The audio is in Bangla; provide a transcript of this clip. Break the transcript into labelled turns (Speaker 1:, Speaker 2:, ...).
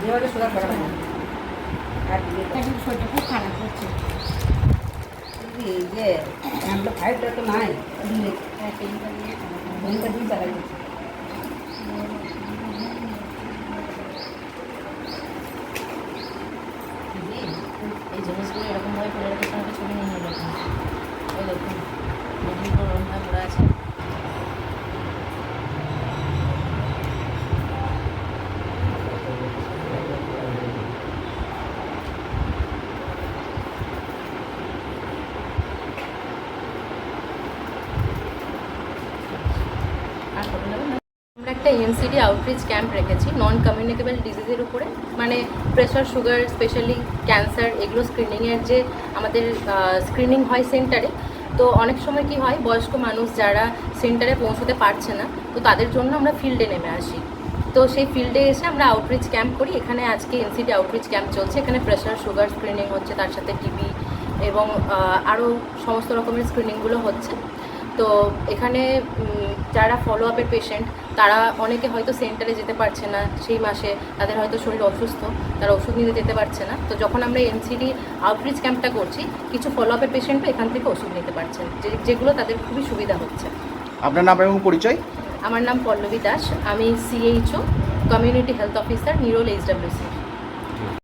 Speaker 1: দেওয়ালে সোজা করা হয় আর
Speaker 2: শরীরটা খুব খারাপ হচ্ছে
Speaker 1: এই যে আমরা ফাইভটা তো নাই দিলে
Speaker 3: ঘণ্টা এই জিনিসগুলো একটা এনসিডি আউটরিচ ক্যাম্প রেখেছি নন কমিউনিকেবল ডিজিজের উপরে। মানে প্রেশার সুগার স্পেশালি ক্যান্সার এগুলো স্ক্রিনিংয়ের যে আমাদের স্ক্রিনিং হয় সেন্টারে তো অনেক সময় কি হয়, বয়স্ক মানুষ যারা সেন্টারে পৌঁছতে পারছে না, তো তাদের জন্য আমরা ফিল্ডে নেমে আসি। তো সেই ফিল্ডে এসে আমরা আউটরিচ ক্যাম্প করি। এখানে আজকে এনসিডি আউটরিচ ক্যাম্প চলছে। এখানে প্রেশার সুগার স্ক্রিনিং হচ্ছে, তার সাথে টিবি এবং আরও সমস্ত রকমের স্ক্রিনিংগুলো হচ্ছে। তো এখানে যারা ফলো আপের পেশেন্ট তারা অনেকে হয়তো সেন্টারে যেতে পারছে না সেই মাসে তাদের হয়তো শরীর অসুস্থ তারা ওষুধ নিতে যেতে পারছে না। তো যখন আমরা এনসিডি আউটরিচ ক্যাম্পটা করছি কিছু ফলো আপের পেশেন্টও এখান থেকে ওষুধ নিতে পারছেন যে যেগুলো তাদের খুবই সুবিধা হচ্ছে।
Speaker 4: আপনার নাম এবং পরিচয়?
Speaker 3: আমার নাম পল্লবী দাস। আমি CHO community health officer Nirol এইচডাব্লিউসি